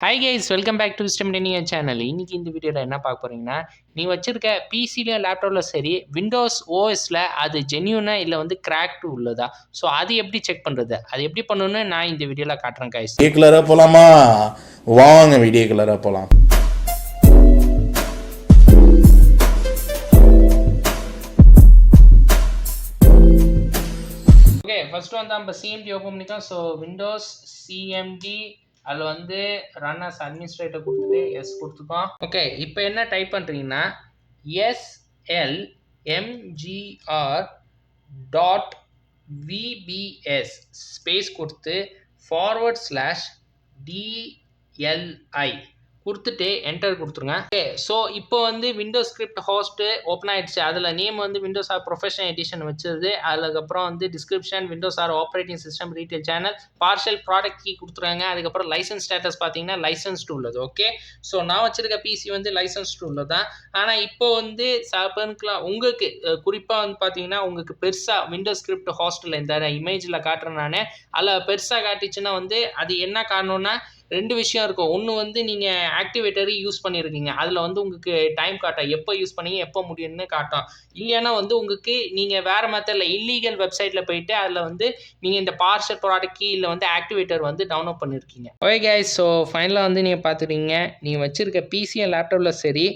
Hi guys welcome back to system டெனியர் channel இன்னைக்கு இந்த வீடியோவில் என்ன பார்க்க போறீங்கன்னா நீ வச்சிருக்க பிசிலையும் லேப்டாப்பில் சரி விண்டோஸ் ஓஎஸில் அது ஜென்யூனா இல்லை வந்து கிராக்டு உள்ளதா? ஸோ அது எப்படி செக் பண்ணுறது அது எப்படி பண்ணணும்னு நான் இந்த வீடியோவில் காட்டுறேன் கைஸ் வீடியோ கலராக போகலாமா வாங்க வீடியோ கலராக போகலாம் ஓகே ஃபர்ஸ்ட் வந்து நம்ம சிஎம்டி ஓப்பன் பண்ணிக்கலாம். ஸோ விண்டோஸ் சிஎம்டி அதில் வந்து ரன் அஸ் அட்மினிஸ்ட்ரேட்டர் கொடுத்துட்டு எஸ் கொடுத்துக்கோம் ஓகே இப்போ என்ன டைப் பண்ணுறீங்கன்னா SL MGR dot VBS space கொடுத்து ஃபார்வர்ட் ஸ்லாஷ் டிஎல்ஐ கொடுத்துட்டு என்டர் கொடுத்துருங்க. ஓகே ஸோ இப்போ வந்து விண்டோ ஸ்கிரிப்ட் ஹோஸ்ட்டு ஓப்பன் ஆகிடுச்சு அதில் நேம் வந்து விண்டோஸ் ஆர் ப்ரொஃபஷனல் எடிஷன் வச்சது. அதுக்கப்புறம் வந்து description Windows or operating system retail channel partial product key கொடுத்துருக்காங்க. அதுக்கப்புறம் லைசன்ஸ் ஸ்டேட்டஸ் பார்த்தீங்கன்னா லைசன்ஸ் டூ உள்ளது ஓகே ஸோ நான் வச்சிருக்க பிசி வந்து லைசன்ஸ் டூ உள்ளது ஆனால் இப்போ வந்து சாப்பனுக்குலாம் உங்களுக்கு குறிப்பாக வந்து பார்த்தீங்கன்னா உங்களுக்கு பெருசாக விண்டோ ஸ்கிரிப்ட் ஹாஸ்டலில் இந்த இமேஜில் காட்டுறேன் நான். அதில் பெருசாக காட்டிச்சுன்னா வந்து அது என்ன காரணம்னா ரெண்டு விஷயம் இருக்கும். ஒன்று வந்து நீங்கள் ஆக்டிவேட்டர் யூஸ் பண்ணியிருக்கீங்க அதில் வந்து உங்களுக்கு டைம் காட்டும் எப்போ யூஸ் பண்ணீங்க எப்போ முடியும்னு காட்டும். இல்லைன்னா வந்து உங்களுக்கு நீங்கள் வேறு மெத்தடில் இல்லீகல் வெப்சைட்டில் போயிட்டு அதில் வந்து நீங்கள் இந்த பார்சல் ப்ராடக்ட் இல்லை வந்து ஆக்டிவேட்டர் வந்து டவுன்லோட் பண்ணியிருக்கீங்க ஓகே கேஸ் ஸோ ஃபைனலாக வந்து நீங்கள் பார்த்துருக்கீங்க நீங்கள் வச்சுருக்க பிசியும் லேப்டாப்பில் சரி.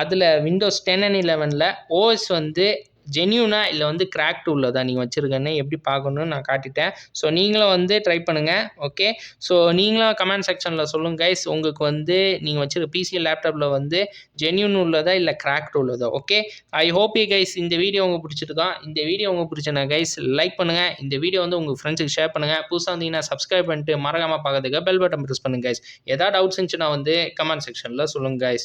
அதில் விண்டோஸ் டென் அண்ட் லெவனில் ஓஎஸ் வந்து ஜென்யூனா இல்லை வந்து கிராக்ட் உள்ளதா நீங்கள் வச்சுருக்கேன்னு எப்படி பார்க்கணும்னு நான் காட்டிட்டேன். ஸோ நீங்களும் வந்து ட்ரை பண்ணுங்கள் ஓகே ஸோ நீங்களும் கமெண்ட் செக்ஷனில் சொல்லுங்கள் கைஸ் உங்களுக்கு வந்து நீங்கள் வச்சுருக்க பிசிஎல் லேப்டாப்பில் வந்து ஜென்யூன் உள்ளதா இல்லை கிராக்ட் உள்ளதா okay I hope you guys இந்த வீடியோ உங்களுக்கு பிடிச்சிருக்கோம் இந்த வீடியோ உங்களுக்கு பிடிச்சனா கைஸ் லைக் பண்ணுங்கள் இந்த வீடியோ வந்து உங்கள் ஃப்ரெண்ட்ஸுக்கு ஷேர் பண்ணுங்கள் புதுசாக வந்தீங்கன்னா சப்ஸ்கிரைப் பண்ணிட்டு மறக்காமல் பார்க்கறதுக்கு பெல் பட்டன் ப்ரெஸ் பண்ணுங்கள் கைஸ் ஏதாவது டவுட்ஸ் இருந்துச்சுன்னா வந்து கமெண்ட் செக்ஷனில் சொல்லுங்கள் கைஸ்